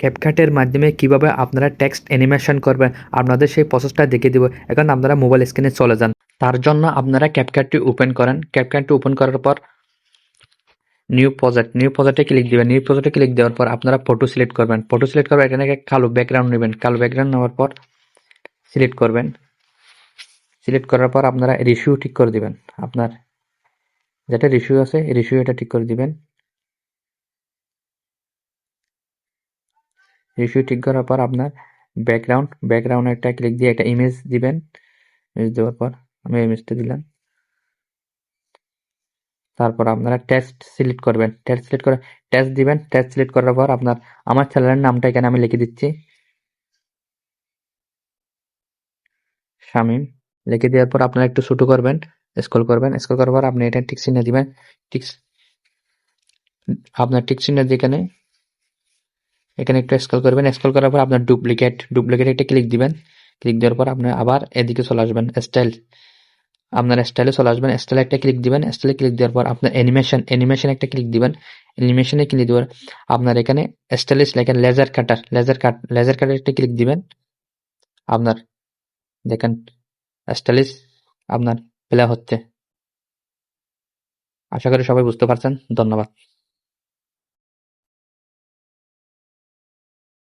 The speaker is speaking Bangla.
ক্যাপকাটের মাধ্যমে কীভাবে আপনারা টেক্সট অ্যানিমেশন করবেন, আপনাদের সেই প্রসেসটা দেখিয়ে দিব। এখন আপনারা মোবাইল স্ক্রিনে চলে যান। তার জন্য আপনারা ক্যাপকাটটি ওপেন করেন। ক্যাপকাটটি ওপেন করার পর নিউ প্রজেক্ট নিউ প্রজেক্টে ক্লিক দিবেন। নিউ প্রজেক্টে ক্লিক দেওয়ার পর আপনারা ফটো সিলেক্ট করবেন। ফটো সিলেক্ট করবেন এখানে কালো ব্যাকগ্রাউন্ড নেবেন। কালো ব্যাকগ্রাউন্ড নেওয়ার পর সিলেক্ট করবেন। সিলেক্ট করার পর আপনারা রিসিউ ঠিক করে দিবেন। আপনার যেটা রিসিউ আছে রিসিউ এটা ঠিক করে দিবেন। রিসিউ ঠিক করার পর আপনার ব্যাকগ্রাউন্ড ব্যাকগ্রাউন্ড একটা ক্লিক দিয়ে একটা ইমেজ দিবেন। ইমেজ দেওয়ার পর আমি ইমেজটা দিলাম। তারপর আপনারা টেক্সট সিলেক্ট করবেন। টেক্সট সিলেক্ট করে টেক্সট দিবেন। টেক্সট সিলেক্ট করার পর আপনার, আমার চ্যানেলের নামটা এখানে আমি লিখে দিচ্ছি। শামিম, লিখে দেওয়ার পর আপনারা একটু ছোট করবেন স্ক্রল করবেন। স্ক্রল করার পর আপনি এটা টিক চিহ্ন দিবেন। টিক আপনার টিক চিহ্ন দিয়ে এখানে এখানে একটু স্ক্রল করবেন স্ক্রল করার পর আপনার ডুপ্লিকেট ডুপ্লিকেট একটা ক্লিক দিবেন। ক্লিক দেওয়ার পর আপনি আবার এদিকে চলে আসবেন স্টাইল আপনার স্টাইলে চলে আসবেন স্টাইলে একটা ক্লিক দিবেন স্টাইলে ক্লিক দেওয়ার পর আপনার অ্যানিমেশন অ্যানিমেশন একটা ক্লিক দিবেন। অ্যানিমেশনে ক্লিক দেওয়ার, আপনার এখানে স্টাইলিশ লেখেন laser cutter laser cut laser cutter একটা ক্লিক দিবেন। আপনার দেখেন স্টাইলিশ আপনার প্লে হচ্ছে। আশা করি সবাই বুঝতে পারছেন, ধন্যবাদ।